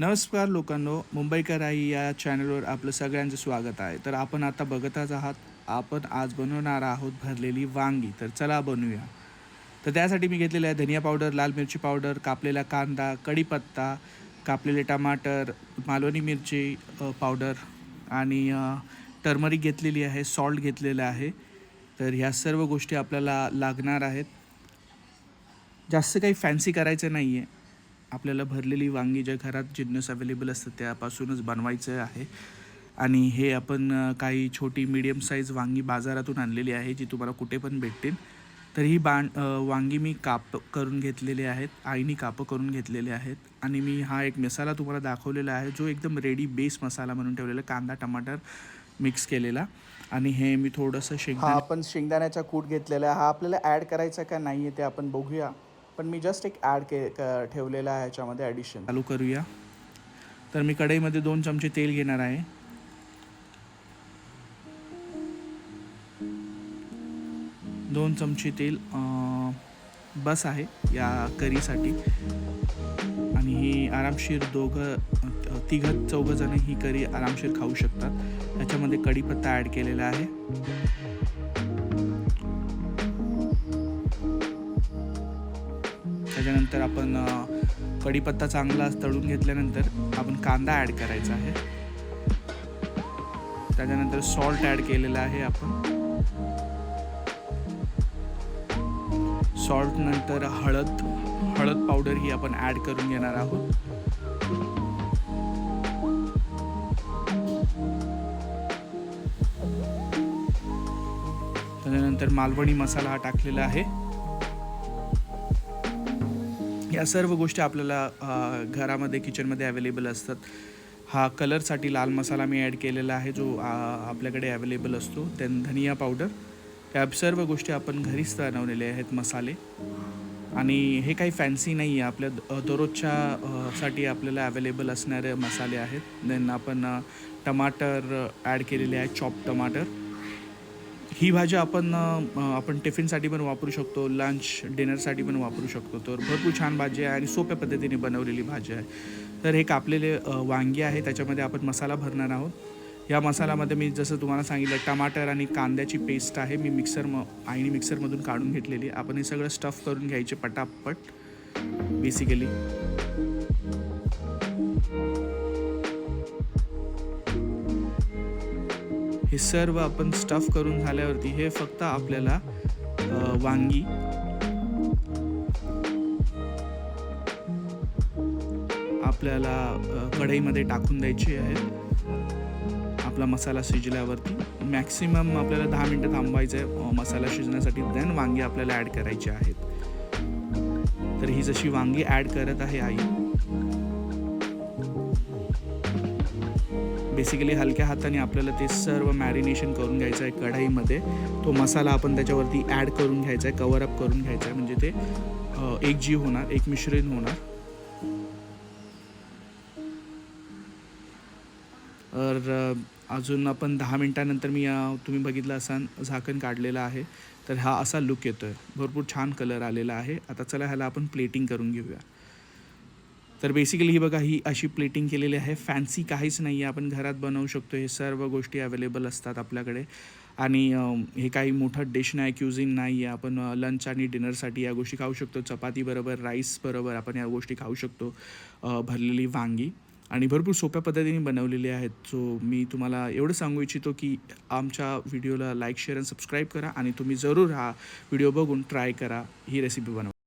नमस्कार लोकांनो मुंबईकर आई या चॅनलवर आपलं सगळ्यांचं स्वागत आहे. तर आपण आता बघतच आहात आपण आज बनवणार आहोत भरलेली वांगी. तर चला बनवूया. तर त्यासाठी मी घेतलेलं आहे धनिया पावडर लाल मिरची पावडर कापलेला कांदा कढीपत्ता कापलेले टमाटर मालवणी मिरची पावडर आणि टर्मरिक घेतलेली आहे सॉल्ट घेतलेलं आहे. तर ह्या सर्व गोष्टी आपल्याला लागणार आहेत. जास्त काही फॅन्सी करायचं नाही आहे आपल्याला भरलेली वांगी ज्या घरात जिन्नस अवेलेबल असतात त्यापासूनच बनवायचं आहे. आणि हे आपण काही छोटी मीडियम साईज वांगी बाजारातून आणलेली आहे जी तुम्हाला कुठे पण भेटतील. तर ही बाण वांगी मी काप करून घेतलेले आहेत आईनी कापं करून घेतलेले आहेत. आणि मी हा एक मसाला तुम्हाला दाखवलेला आहे जो एकदम रेडी बेस मसाला म्हणून ठेवलेला कांदा टमाटर मिक्स केलेला. आणि हे मी थोडंसं शेंगदाणा हा आपण शेंगदाण्याचा कूट घेतलेला आहे. हा आपल्याला ॲड करायचा का नाही आहे ते आपण बघूया. पण मी जस्ट एक ॲड के क- ठेवलेला आहे ह्याच्यामध्ये ॲडिशन चालू करूया. तर मी कढईमध्ये दोन चमचे तेल घेणार आहे. दोन चमचे तेल बस आहे या करीसाठी. आणि ही आरामशीर दोघं तिघं चौघं जण ही करी आरामशीर खाऊ शकतात. त्याच्यामध्ये कढीपत्ता ॲड केलेला आहे. त्याच्यानंतर आपण कढीपत्ता चांगला तळून घेतल्यानंतर आपण कांदा ॲड करायचा आहे. त्याच्यानंतर सॉल्ट ॲड केलेला आहे आपण. सॉल्ट नंतर हळद हळद पावडर ही आपण ॲड करून घेणार आहोत. त्याच्यानंतर मालवणी मसाला हा टाकलेला आहे. या सर्व गोष्टी आपल्याला घरामध्ये किचनमध्ये अवेलेबल असतात. हा कलरसाठी लाल मसाला मी ॲड केलेला आहे जो आपल्याकडे अवेलेबल असतो. देन धनिया पावडर या सर्व गोष्टी आपण घरीच बनवलेले आहेत मसाले. आणि हे काही फॅन्सी नाही आहे. आपल्या दररोजच्या साठी आपल्याला अवेलेबल असणारे मसाले आहेत. देन आपण टमाटर ॲड केलेले आहे चॉप टमाटर. ही भाजी आपण आपण टिफिनसाठी पण वापरू शकतो लंच डिनरसाठी पण वापरू शकतो. तर भरपूर छान भाजी आहे आणि सोप्या पद्धतीने बनवलेली भाजी आहे. तर हे कापलेले वांगी आहे त्याच्यामध्ये आपण मसाला भरणार आहोत. या मसाल्यामध्ये मी जसं तुम्हाला सांगितलं टमाटर आणि कांद्याची पेस्ट आहे. मी मिक्सर म आईने मिक्सरमधून काढून घेतलेली. आपण हे सगळं स्टफ करून घ्यायचे पटापट बेसिकली सर्व आपण स्टफ करून झाल्यावरती हे फक्त आपल्याला वांगी. आपल्याला कढईमध्ये टाकून द्यायची आहे. आपला मसाला शिजल्यावरती. मॅक्सिमम आपल्याला दहा मिनटं थांबायचं आहे मसाला शिजण्यासाठी. देन वांगी आपल्याला ॲड करायची आहेत. तर ही जशी वांगी ॲड करत आहे आई बेसिकली हलक्या हाताने आपल्याला ते सर्व मॅरिनेशन करून घ्यायचं आहे कढाईमध्ये. तो मसाला आपण त्याच्यावरती ॲड करून घ्यायचा आहे कवर अप करून घ्यायचा आहे. म्हणजे ते एक जीव होणार एक मिश्रण होणार. तर अजून आपण दहा मिनटानंतर मी तुम्ही बघितलं असाल झाकण काढलेलं आहे. तर हा असा लुक येतो आहे भरपूर छान कलर आलेला आहे. आता चला ह्याला आपण प्लेटिंग करून घेऊया. तर बेसिकली ही बघा ही अशी प्लेटिंग केलेली आहे. फॅन्सी काहीच नाही आहे आपण घरात बनवू शकतो. हे सर्व गोष्टी अवेलेबल असतात आपल्याकडे. आणि हे काही मोठं डिश नाही क्युझिन नाही आहे आपण लंच आणि डिनरसाठी या गोष्टी खाऊ शकतो. चपातीबरोबर राईसबरोबर आपण या गोष्टी खाऊ शकतो. भरलेली वांगी. आणि भरपूर सोप्या पद्धतीने बनवलेली आहेत. सो मी तुम्हाला एवढं सांगू इच्छितो की आमच्या व्हिडिओला लाईक शेअर आणि सबस्क्राईब करा. आणि तुम्ही जरूर हा व्हिडिओ बघून ट्राय करा. ही रेसिपी बनवा.